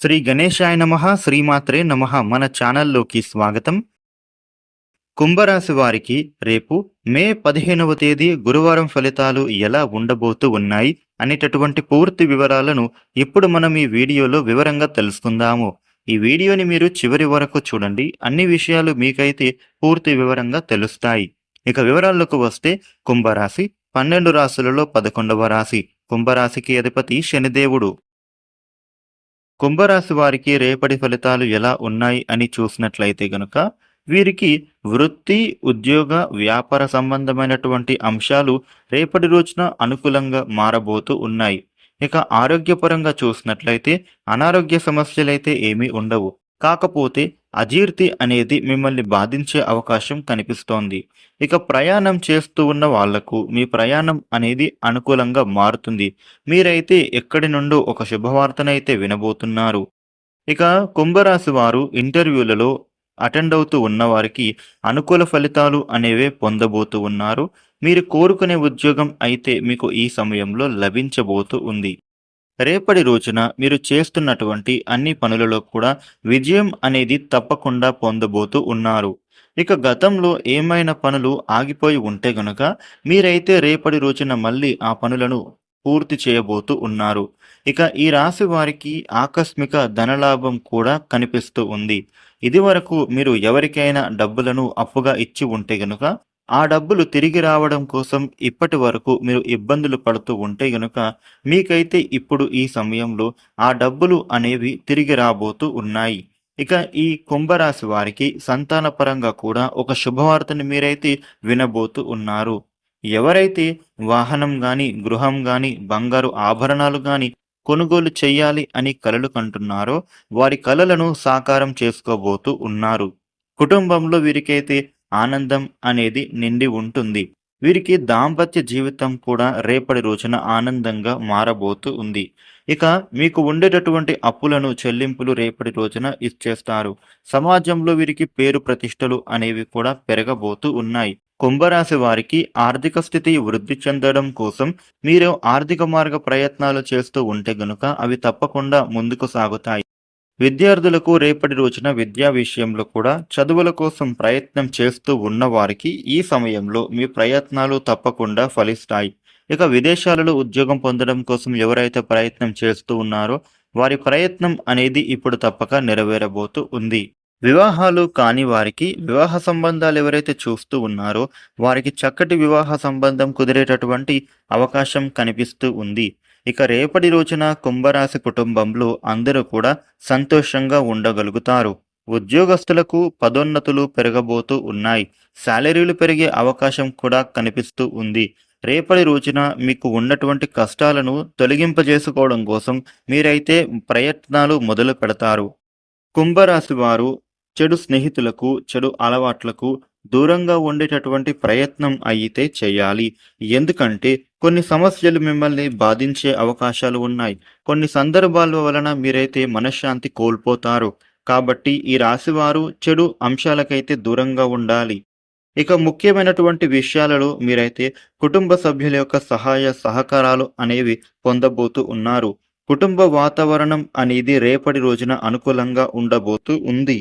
శ్రీ గణేశాయ నమ శ్రీమాత్రే నమ మన ఛానల్లోకి స్వాగతం. కుంభరాశి వారికి రేపు మే పదిహేనవ తేదీ గురువారం ఫలితాలు ఎలా ఉండబోతూ ఉన్నాయి అనేటటువంటి పూర్తి వివరాలను ఇప్పుడు మనం ఈ వీడియోలో వివరంగా తెలుసుకుందాము. ఈ వీడియోని మీరు చివరి వరకు చూడండి. అన్ని విషయాలు మీకైతే పూర్తి వివరంగా తెలుస్తాయి. ఇక వివరాల్లోకి వస్తే కుంభరాశి పన్నెండు రాశులలో పదకొండవ రాశి. కుంభరాశికి అధిపతి శనిదేవుడు. కుంభరాశి వారికి రేపటి ఫలితాలు ఎలా ఉన్నాయి అని చూసినట్లయితే గనుక వీరికి వృత్తి ఉద్యోగ వ్యాపార సంబంధమైనటువంటి అంశాలు రేపటి రోజున అనుకూలంగా మారబోతూ ఉన్నాయి. ఇక ఆరోగ్యపరంగా చూసినట్లయితే అనారోగ్య సమస్యలైతే ఏమీ ఉండవు. కాకపోతే అజీర్తి అనేది మిమ్మల్ని బాధించే అవకాశం కనిపిస్తోంది. ఇక ప్రయాణం చేస్తూ ఉన్న వాళ్ళకు మీ ప్రయాణం అనేది అనుకూలంగా మారుతుంది. మీరైతే ఎక్కడి నుండో ఒక శుభవార్తనైతే వినబోతున్నారు. ఇక కుంభరాశి వారు ఇంటర్వ్యూలలో అటెండ్ అవుతూ ఉన్నవారికి అనుకూల ఫలితాలు అనేవే పొందబోతూ ఉన్నారు. మీరు కోరుకునే ఉద్యోగం అయితే మీకు ఈ సమయంలో లభించబోతూ ఉంది. రేపటి రోజున మీరు చేస్తున్నటువంటి అన్ని పనులలో కూడా విజయం అనేది తప్పకుండా పొందబోతూ ఉన్నారు. ఇక గతంలో ఏమైనా పనులు ఆగిపోయి ఉంటే గనుక మీరైతే రేపటి రోజున మళ్ళీ ఆ పనులను పూర్తి చేయబోతూ ఉన్నారు. ఇక ఈ రాశి వారికి ఆకస్మిక ధనలాభం కూడా కనిపిస్తూ ఉంది. ఇది వరకు మీరు ఎవరికైనా డబ్బులను అప్పుగా ఇచ్చి ఉంటే గనుక ఆ డబ్బులు తిరిగి రావడం కోసం ఇప్పటి వరకు మీరు ఇబ్బందులు పడుతూ ఉంటే గనుక మీకైతే ఇప్పుడు ఈ సమయంలో ఆ డబ్బులు అనేవి తిరిగి రాబోతూ ఉన్నాయి. ఇక ఈ కుంభరాశి వారికి సంతానపరంగా కూడా ఒక శుభవార్తని మీరైతే వినబోతూ ఉన్నారు. ఎవరైతే వాహనం గాని గృహం గాని బంగారు ఆభరణాలు గాని కొనుగోలు చేయాలి అని కలలు కంటున్నారో వారి కలలను సాకారం చేసుకోబోతూ ఉన్నారు. కుటుంబంలో వీరికైతే ఆనందం అనేది నిండి ఉంటుంది. వీరికి దాంపత్య జీవితం కూడా రేపటి రోజున ఆనందంగా మారబోతూ ఉంది. ఇక మీకు ఉండేటటువంటి అప్పులను చెల్లింపులు రేపటి రోజున ఇచ్చేస్తారు. సమాజంలో వీరికి పేరు ప్రతిష్టలు అనేవి కూడా పెరగబోతూ ఉన్నాయి. కుంభరాశి వారికి ఆర్థిక స్థితి వృద్ధి చెందడం కోసం మీరు ఆర్థిక మార్గ ప్రయత్నాలు చేస్తూ ఉంటే గనుక అవి తప్పకుండా ముందుకు సాగుతాయి. విద్యార్థులకు రేపటి రోజున విద్యా విషయంలో కూడా చదువుల కోసం ప్రయత్నం చేస్తూ ఉన్న వారికి ఈ సమయంలో మీ ప్రయత్నాలు తప్పకుండా ఫలిస్తాయి. ఇక విదేశాలలో ఉద్యోగం పొందడం కోసం ఎవరైతే ప్రయత్నం చేస్తూ ఉన్నారో వారి ప్రయత్నం అనేది ఇప్పుడు తప్పక నెరవేరబోతూ ఉంది. వివాహాలు కాని వారికి వివాహ సంబంధాలు ఎవరైతే చూస్తూ ఉన్నారో వారికి చక్కటి వివాహ సంబంధం కుదిరేటటువంటి అవకాశం కనిపిస్తూ ఉంది. ఇక రేపటి రోజున కుంభరాశి కుటుంబంలో అందరూ కూడా సంతోషంగా ఉండగలుగుతారు. ఉద్యోగస్తులకు పదోన్నతులు పెరగబోతూ ఉన్నాయి. శాలరీలు పెరిగే అవకాశం కూడా కనిపిస్తూ ఉంది. రేపటి రోజున మీకు ఉన్నటువంటి కష్టాలను తొలగింపజేసుకోవడం కోసం మీరైతే ప్రయత్నాలు మొదలు పెడతారు. కుంభరాశి వారు చెడు స్నేహితులకు చెడు అలవాట్లకు దూరంగా ఉండేటటువంటి ప్రయత్నం అయితే చేయాలి. ఎందుకంటే కొన్ని సమస్యలు మిమ్మల్ని బాధించే అవకాశాలు ఉన్నాయి. కొన్ని సందర్భాల వలన మీరైతే మనశ్శాంతి కోల్పోతారు. కాబట్టి ఈ రాశివారు చెడు అంశాలకైతే దూరంగా ఉండాలి. ఇక ముఖ్యమైనటువంటి విషయాలలో మీరైతే కుటుంబ సభ్యుల యొక్క సహాయ సహకారాలు అనేవి పొందబోతూ ఉన్నారు. కుటుంబ వాతావరణం అనేది రేపటి రోజున అనుకూలంగా ఉండబోతూ ఉంది.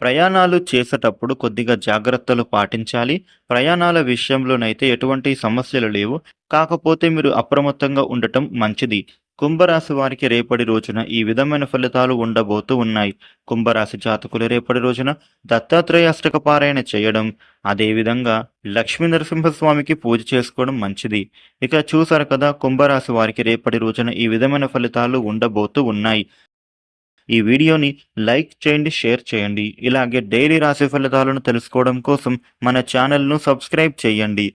ప్రయాణాలు చేసేటప్పుడు కొద్దిగా జాగ్రత్తలు పాటించాలి. ప్రయాణాల విషయంలోనైతే ఎటువంటి సమస్యలు లేవు. కాకపోతే మీరు అప్రమత్తంగా ఉండటం మంచిది. కుంభరాశి వారికి రేపటి రోజున ఈ విధమైన ఫలితాలు ఉండబోతూ ఉన్నాయి. కుంభరాశి జాతకులు రేపటి రోజున దత్తాత్రేయ అష్టక పారాయణ చేయడం అదేవిధంగా లక్ష్మీ నరసింహస్వామికి పూజ చేసుకోవడం మంచిది. ఇక చూసారు కదా కుంభరాశి వారికి రేపటి రోజున ఈ విధమైన ఫలితాలు ఉండబోతూ ఉన్నాయి. ఈ వీడియోని లైక్ చేయండి షేర్ చేయండి. ఇలాగే డైలీ రాశి ఫలితాలను తెలుసుకోవడం కోసం మన ఛానల్ను సబ్స్క్రైబ్ చేయండి.